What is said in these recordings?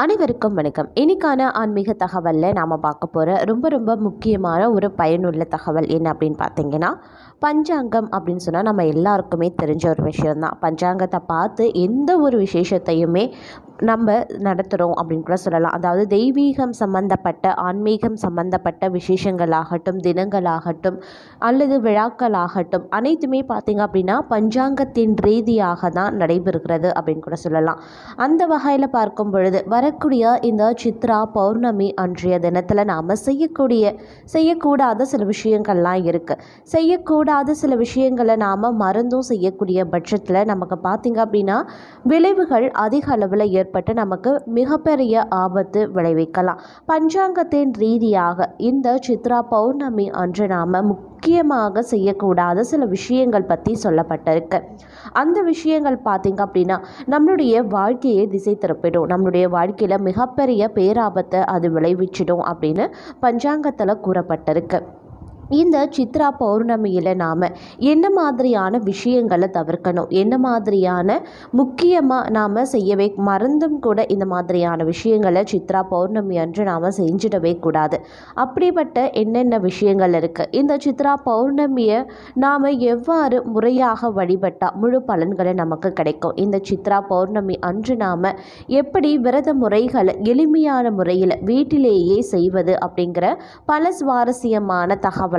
அனைவருக்கும் வணக்கம். இன்னைக்கான ஆன்மீக தகவலில் நாம் பார்க்க போகிற ரொம்ப ரொம்ப முக்கியமான ஒரு பயனுள்ள தகவல் என்ன அப்படின்னு பார்த்தீங்கன்னா பஞ்சாங்கம் அப்படின்னு சொன்னால் நம்ம எல்லாருக்குமே தெரிஞ்ச ஒரு விஷயம்தான். பஞ்சாங்கத்தை பார்த்து எந்த ஒரு விசேஷத்தையுமே நம்ம நடத்துகிறோம் அப்படின்னு கூட சொல்லலாம். அதாவது தெய்வீகம் சம்பந்தப்பட்ட ஆன்மீகம் சம்பந்தப்பட்ட விசேஷங்களாகட்டும் தினங்களாகட்டும் அல்லது விழாக்களாகட்டும் அனைத்துமே பார்த்திங்க அப்படின்னா பஞ்சாங்கத்தின் ரீதியாக தான் நடைபெறுகிறது அப்படின்னு கூட சொல்லலாம். அந்த வகையில் பார்க்கும் பொழுது வரக்கூடிய இந்த சித்ரா பௌர்ணமி அன்றைய தினத்தில் நாம் செய்யக்கூடிய செய்யக்கூடாத சில விஷயங்கள்லாம் இருக்குது செய்யக்கூடாத சில விஷயங்களை நாம் மறந்தும் செய்யக்கூடிய பட்சத்தில் நமக்கு பார்த்திங்க அப்படின்னா விளைவுகள் அதிக அளவில் ஏற்பட்டு நமக்கு மிகப்பெரிய ஆபத்து விளைவிக்கலாம். பஞ்சாங்கத்தின் ரீதியாக இந்த சித்ரா பௌர்ணமி அன்று நாம் முக்கியமாக செய்யக்கூடாத சில விஷயங்கள் பற்றி சொல்லப்பட்டிருக்கு. அந்த விஷயங்கள் பார்த்திங்க அப்படின்னா நம்மளுடைய வாழ்க்கையை திசை திருப்பிடும். நம்மளுடைய வாழ்க்கையில் மிகப்பெரிய பேராபத்தை அது விளைவிச்சிடும் அப்படின்னு பஞ்சாங்கத்தில் கூறப்பட்டிருக்கு. இந்த சித்ரா பௌர்ணமியில் நாம் என்ன மாதிரியான விஷயங்களை தவிர்க்கணும்? என்ன மாதிரியான முக்கியமாக நாம் செய்யவே மறந்தும் கூட இந்த மாதிரியான விஷயங்களை சித்ரா பௌர்ணமி அன்று நாம் செஞ்சிடவே கூடாது. அப்படிப்பட்ட என்னென்ன விஷயங்கள் இருக்குது இந்த சித்ரா பௌர்ணமியை நாம் எவ்வாறு முறையாக வழிபட்டால் முழு பலன்களை நமக்கு கிடைக்கும்? இந்த சித்ரா பௌர்ணமி அன்று நாம் எப்படி விரத முறைகளை எளிமையான முறையில் வீட்டிலேயே செய்வது அப்படிங்கிற பல சுவாரஸ்யமான தகவல்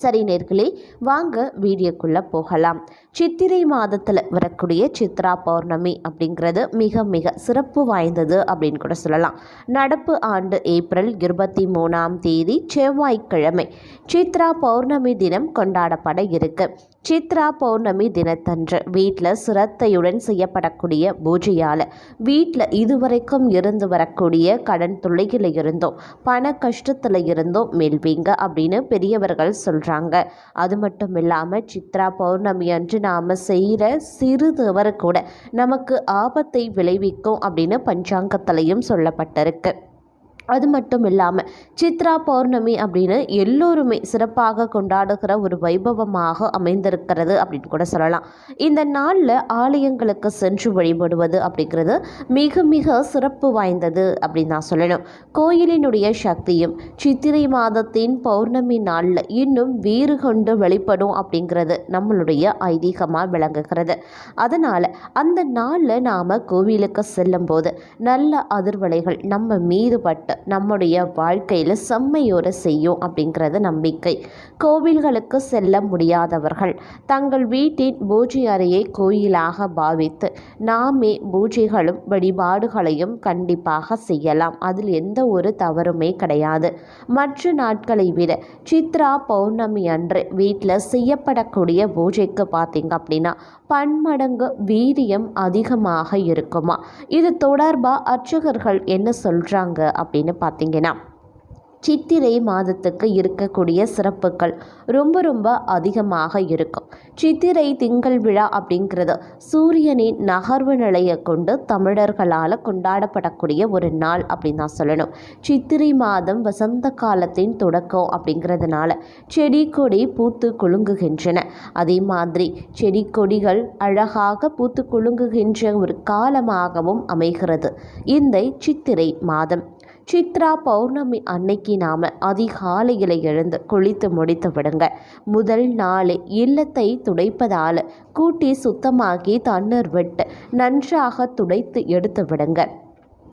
சரி நேர்களே வாங்க வீடியோக்குள்ளே போகலாம். சித்திரை மாதத்தில் வரக்கூடிய சித்ரா பௌர்ணமி அப்படிங்கிறது மிக மிக சிறப்பு வாய்ந்தது அப்படின்னு கூட சொல்லலாம். நடப்பு ஆண்டு ஏப்ரல் இருபத்தி மூணாம் தேதி செவ்வாய்க்கிழமை சித்ரா பௌர்ணமி தினம் கொண்டாடப்பட இருக்குது சித்ரா பௌர்ணமி தினத்தன்று வீட்டில் சிரத்தையுடன் செய்யப்படக்கூடிய பூஜையால் வீட்டில் இதுவரைக்கும் இருந்து வரக்கூடிய கடன் தொல்லையில் இருந்தோம் பண கஷ்டத்தில் இருந்தோம் மெல்வீங்க அப்படின்னு பெரியவர்கள் சொல்கிறாங்க அது மட்டும் இல்லாமல் சித்ரா பௌர்ணமி அன்று நாம் செய்கிற சிறு தவறு கூட நமக்கு ஆபத்தை விளைவிக்கும் அப்படின்னு பஞ்சாங்கத்திலையும் சொல்லப்பட்டிருக்கு. அது மட்டும் இல்லாமல் சித்ரா பௌர்ணமி அப்படின்னு எல்லோருமே சிறப்பாக கொண்டாடுகிற ஒரு வைபவமாக அமைந்திருக்கிறது அப்படின்னு கூட சொல்லலாம். இந்த நாளில் ஆலயங்களுக்கு சென்று வழிபடுவது அப்படிங்கிறது மிக மிக சிறப்பு வாய்ந்தது அப்படின்னு நான் சொல்லணும். கோயிலினுடைய சக்தியும் சித்திரை மாதத்தின் பௌர்ணமி நாளில் இன்னும் வீறு கொண்டு வெளிப்படும் அப்படிங்கிறது நம்மளுடைய ஐதீகமாக விளங்குகிறது. அதனால் அந்த நாளில் நாம் கோவிலுக்கு செல்லும்போது நல்ல அதிர்வலைகள் நம்ம மீது பட்டு நம்முடைய வாழ்க்கையில் செம்மையோட செய்யும் அப்படிங்கிறது நம்பிக்கை. கோவில்களுக்கு செல்ல முடியாதவர்கள் தங்கள் வீட்டின் பூஜை அறையை கோயிலாக பாவித்து நாமே பூஜைகளும் வழிபாடுகளையும் கண்டிப்பாக செய்யலாம். அதில் எந்த ஒரு தவறுமே கிடையாது. மற்ற நாட்களை விட சித்ரா பௌர்ணமி அன்று வீட்டில் செய்யப்படக்கூடிய பூஜைக்கு பார்த்தீங்க அப்படின்னா பன்மடங்கு வீரியம் அதிகமாக இருக்குமா? இது தொடர்பாக அர்ச்சகர்கள் என்ன சொல்கிறாங்க அப்படின்னு பார்த்தீங்கன்னா சித்திரை மாதத்துக்கு இருக்கக்கூடிய சிறப்புகள் ரொம்ப ரொம்ப அதிகமாக இருக்கும். சித்திரை திங்கள் விழா அப்படிங்கிறது சூரியனின் நகர்வு நிலையை கொண்டு தமிழர்களால் கொண்டாடப்படக்கூடிய ஒரு நாள் அப்படின்னு தான் சொல்லணும். சித்திரை மாதம் வசந்த காலத்தின் தொடக்கம் அப்படிங்கிறதுனால செடி கொடி பூத்து குலுங்குகின்றன. அதே மாதிரி செடி கொடிகள் அழகாக பூத்து குலுங்குகின்ற ஒரு காலமாகவும் அமைகிறது. இந்த சித்திரை மாதம் சித்ரா பௌர்ணமி அன்னைக்கு நாம் அதிகாலையில் எழுந்து குளித்து முடித்து விடுங்க. முதல் நாள் இல்லத்தை துடைப்பதால் கூட்டி சுத்தமாக்கி தண்ணீர் விட்டு நன்றாக துடைத்து எடுத்து விடுங்க.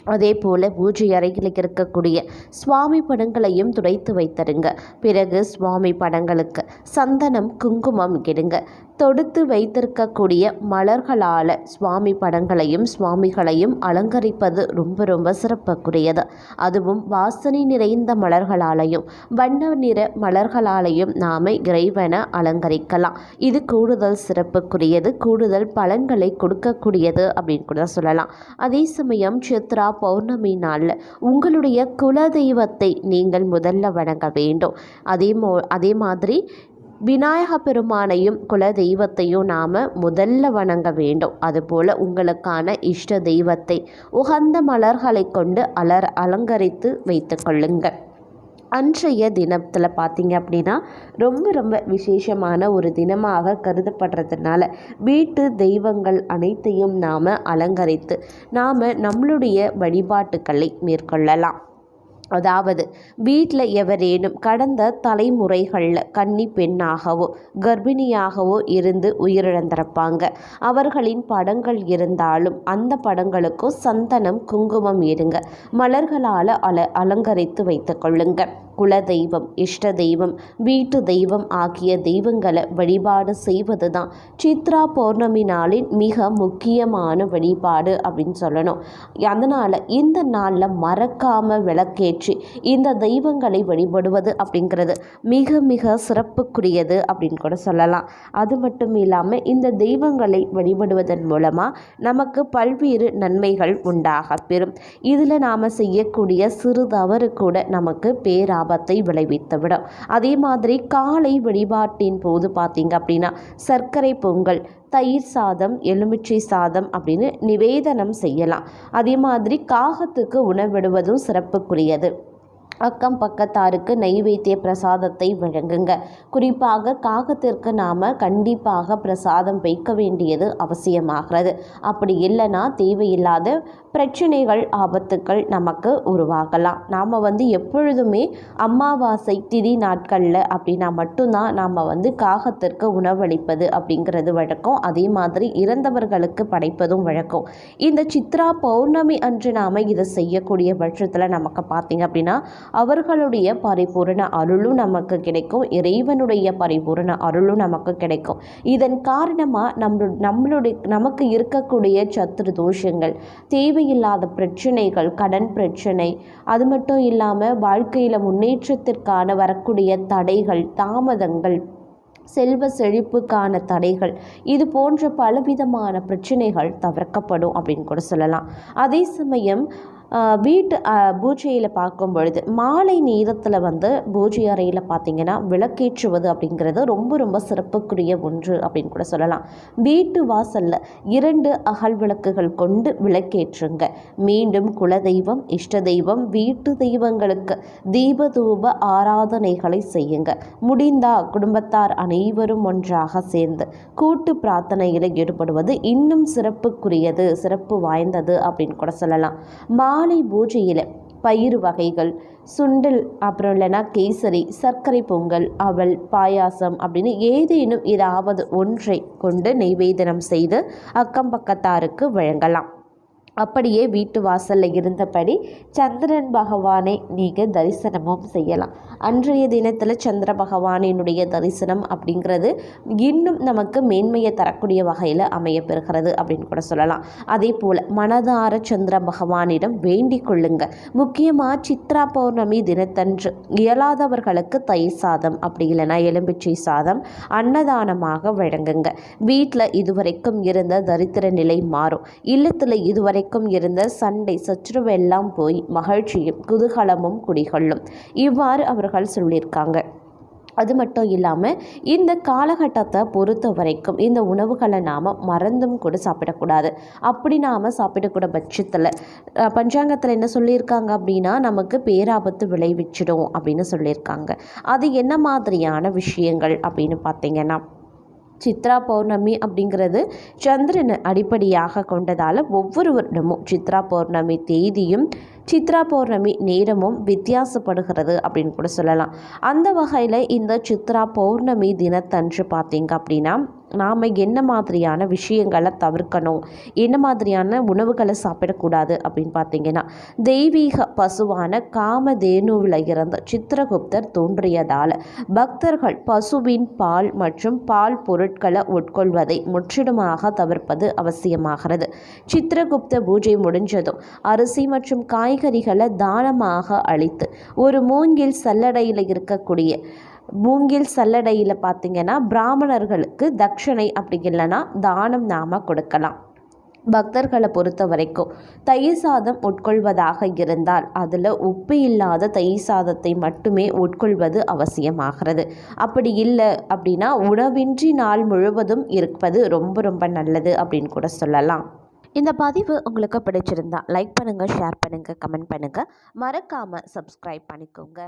அதே போல் பூஜை அறையில் இருக்கக்கூடிய சுவாமி படங்களையும் துடைத்து வைத்தருங்க. பிறகு சுவாமி படங்களுக்கு சந்தனம் குங்குமம் இடுங்க. தொடுத்து வைத்திருக்கக்கூடிய மலர்களால் சுவாமி படங்களையும் சுவாமிகளையும் அலங்கரிப்பது ரொம்ப ரொம்ப சிறப்புக்குரியது. அதுவும் வாசனை நிறைந்த மலர்களாலையும் வண்ண நிற மலர்களாலையும் நாம் இறைவனை அலங்கரிக்கலாம். இது கூடுதல் சிறப்புக்குரியது கூடுதல் பலன்களை கொடுக்கக்கூடியது அப்படின்னு கூட சொல்லலாம். அதே சமயம் சித்ரா பௌர்ணமி நாளில் உங்களுடைய குலதெய்வத்தை நீங்கள் முதல்ல வணங்க வேண்டும். அதே மோ அதே மாதிரி விநாயக பெருமானையும் குல தெய்வத்தையும் நாம் முதல்ல வணங்க வேண்டும். அதுபோல் உங்களுக்கான இஷ்ட தெய்வத்தை உகந்த மலர்களை கொண்டு அலர் அலங்கரித்து வைத்து கொள்ளுங்கள். அன்றைய தினத்தில் பார்த்தீங்க அப்படின்னா ரொம்ப ரொம்ப விசேஷமான ஒரு தினமாக கருதப்படுறதுனால வீட்டு தெய்வங்கள் அனைத்தையும் நாம் அலங்கரித்து நாம் நம்மளுடைய வழிபாட்டுக்களை மேற்கொள்ளலாம். அதாவது வீட்டில் எவரேனும் கடந்த தலைமுறைகளில் கன்னி பெண்ணாகவோ கர்ப்பிணியாகவோ இருந்து உயிரிழந்திருப்பாங்க. அவர்களின் படங்கள் இருந்தாலும் அந்த படங்களுக்கும் சந்தனம் குங்குமம் இருங்க. மலர்களால் அல அலங்கரித்து வைத்து கொள்ளுங்க. குலதெய்வம் இஷ்ட தெய்வம் வீட்டு தெய்வம் ஆகிய தெய்வங்களை வழிபாடு செய்வது தான் சித்ரா பௌர்ணமி நாளின் மிக முக்கியமான வழிபாடு அப்படின்னு சொல்லணும். அதனால் இந்த நாளில் மறக்காமல் விளக்கே ஏற்றி இந்த தெய்வங்களை வழிபடுவது அப்படிங்கிறது மிக மிக சிறப்புக்குரியது அப்படின்னு கூட சொல்லலாம். அது மட்டும் இல்லாமல் இந்த தெய்வங்களை வழிபடுவதன் மூலமாக நமக்கு பல்வேறு நன்மைகள் உண்டாக பெறும். இதில் நாம் செய்யக்கூடிய சிறு தவறு கூட நமக்கு பேராபத்தை விளைவித்துவிடும் அதே மாதிரி காலை வழிபாட்டின் போது பார்த்தீங்க அப்படின்னா சர்க்கரை பொங்கல் தயிர் சாதம் எலுமிச்சை சாதம் அப்படின்னு நிவேதனம் செய்யலாம். அதே மாதிரி காகத்துக்கு உணவிடுவதும் சிறப்புக்குரியது. அக்கம் பக்கத்தாருக்கு நெய்வேத்திய பிரசாதத்தை வழங்குங்க. குறிப்பாக காகத்திற்கு நாம் கண்டிப்பாக பிரசாதம் வைக்க வேண்டியது அவசியமாகிறது. அப்படி இல்லைன்னா தேவையில்லாத பிரச்சனைகள் ஆபத்துக்கள் நமக்கு உருவாகலாம். நாம் வந்து எப்பொழுதுமே அமாவாசை திதி நாட்களில் அப்படின்னா மட்டும்தான் நாம் வந்து காகத்திற்கு உணவளிப்பது அப்படிங்கிறது வழக்கம். அதே மாதிரி இறந்தவர்களுக்கு படைப்பதும் வழக்கம். இந்த சித்ரா பௌர்ணமி அன்று நாம் இதை செய்யக்கூடிய பட்சத்தில் நமக்கு பார்த்திங்க அப்படின்னா அவர்களுடைய பரிபூரண அருளும் நமக்கு கிடைக்கும். இறைவனுடைய பரிபூரண அருளும் நமக்கு கிடைக்கும். இதன் காரணமாக நம்ம நம்மளுடைய நமக்கு இருக்கக்கூடிய சத்துரு தோஷங்கள் தேவையில்லாத பிரச்சனைகள் கடன் பிரச்சனை அது மட்டும் இல்லாமல் வாழ்க்கையில் முன்னேற்றத்திற்கான வரக்கூடிய தடைகள் தாமதங்கள் செல்வ செழிப்புக்கான தடைகள் இது போன்ற பலவிதமான பிரச்சனைகள் தவிர்க்கப்படும் அப்படின்னு கூட சொல்லலாம். அதே சமயம் வீட்டு பூஜையில் பார்க்கும் பொழுது மாலை நேரத்தில் வந்து பூஜை அறையில் பார்த்திங்கன்னா விளக்கேற்றுவது அப்படிங்கிறது ரொம்ப ரொம்ப சிறப்புக்குரிய ஒன்று அப்படின்னு கூட சொல்லலாம். வீட்டு வாசலில் இரண்டு அகல் விளக்குகள் கொண்டு விளக்கேற்றுங்க. மீண்டும் குலதெய்வம் இஷ்ட தெய்வம் வீட்டு தெய்வங்களுக்கு தீபதூப ஆராதனைகளை செய்யுங்க. முடிந்தா குடும்பத்தார் அனைவரும் ஒன்றாக சேர்ந்து கூட்டு பிரார்த்தனையில் ஈடுபடுவது இன்னும் சிறப்புக்குரியது சிறப்பு வாய்ந்தது அப்படின்னு கூட சொல்லலாம். மா காலை பூஜையில் பயிறு வகைகள் சுண்டல் அப்புறம் இல்லைன்னா கேசரி சர்க்கரை பொங்கல் அவல் பாயாசம் அப்படின்னு ஏதேனும் ஏதாவது ஒன்றை கொண்டு நெய்வேதனம் செய்து அக்கம் பக்கத்தாருக்கு வழங்கலாம். அப்படியே வீட்டு வாசலில் இருந்தபடி சந்திரன் பகவானை நீங்கள் தரிசனமும் செய்யலாம். அன்றைய தினத்தில் சந்திர பகவானினுடைய தரிசனம் அப்படிங்கிறது இன்னும் நமக்கு மேன்மையை தரக்கூடிய வகையில் அமையப்பெறுகிறது அப்படின்னு கூட சொல்லலாம். அதே போல் மனதார சந்திர பகவானிடம் வேண்டிக் கொள்ளுங்க. முக்கியமாக சித்ரா பௌர்ணமி தினத்தன்று இயலாதவர்களுக்கு தயிர் சாதம் அப்படி இல்லைன்னா எலும்பிச்சை சாதம் அன்னதானமாக வழங்குங்க. வீட்டில் இதுவரைக்கும் இருந்த தரித்திர நிலை மாறும். இல்லத்தில் இதுவரை வரைக்கும் இருந்த சண்டை சச்சுருவெல்லாம் போய் மகிழ்ச்சியும் குதூகலமும் குடிகொள்ளும். இவ்வாறு அவர்கள் சொல்லியிருக்காங்க. அது மட்டும் இல்லாமல் இந்த காலகட்டத்தை பொறுத்த வரைக்கும் இந்த உணவுகளை நாம் மறந்தும் கூட சாப்பிடக்கூடாது. அப்படி நாம் சாப்பிடக்கூட பட்சத்தில் பஞ்சாங்கத்தில் என்ன சொல்லியிருக்காங்க அப்படின்னா நமக்கு பேராபத்து விளைவிச்சிடும் அப்படின்னு சொல்லியிருக்காங்க. அது என்ன மாதிரியான விஷயங்கள் அப்படின்னு பார்த்தீங்கன்னா சித்ரா பௌர்ணமி அப்படிங்கிறது சந்திரனை அடிப்படையாக கொண்டதால் ஒவ்வொரு வருடமும் சித்ரா பௌர்ணமி தேதியும் சித்ரா பௌர்ணமி நேரமும் வித்தியாசப்படுகிறது அப்படின்னு கூட சொல்லலாம். அந்த வகையில் இந்த சித்ரா பௌர்ணமி தினத்தன்று பார்த்தீங்க அப்படின்னா நாம் என்ன மாதிரியான விஷயங்களை தவிர்க்கணும்? என்ன மாதிரியான உணவுகளை சாப்பிடக்கூடாது அப்படின்னு பார்த்தீங்கன்னா தெய்வீக பசுவான காமதேனுவில் இறந்த சித்திரகுப்தர் தோன்றியதால் பக்தர்கள் பசுவின் பால் மற்றும் பால் பொருட்களை உட்கொள்வதை முற்றிலுமாக தவிர்ப்பது அவசியமாகிறது. சித்திரகுப்த பூஜை முடிஞ்சதும் அரிசி மற்றும் காய்கறிகளை தானமாக அளித்து ஒரு மூங்கில் சல்லடையில் இருக்கக்கூடிய மூங்கில் சல்லடையில் பார்த்திங்கன்னா பிராமணர்களுக்கு தட்சணை அப்படி இல்லைன்னா தானம் நாம் கொடுக்கலாம். பக்தர்களை பொறுத்த வரைக்கும் தயிர் சாதம் உட்கொள்வதாக இருந்தால் அதில் உப்பு இல்லாத தயிர் சாதத்தை மட்டுமே உட்கொள்வது அவசியமாகிறது. அப்படி இல்லை அப்படின்னா உணவின்றி நாள் முழுவதும் இருப்பது ரொம்ப ரொம்ப நல்லது அப்படின்னு கூட சொல்லலாம். இந்த பதிவு உங்களுக்கு பிடிச்சிருந்தா லைக் பண்ணுங்கள் ஷேர் பண்ணுங்கள் கமெண்ட் பண்ணுங்கள் மறக்காமல் சப்ஸ்கிரைப் பண்ணிக்கோங்க.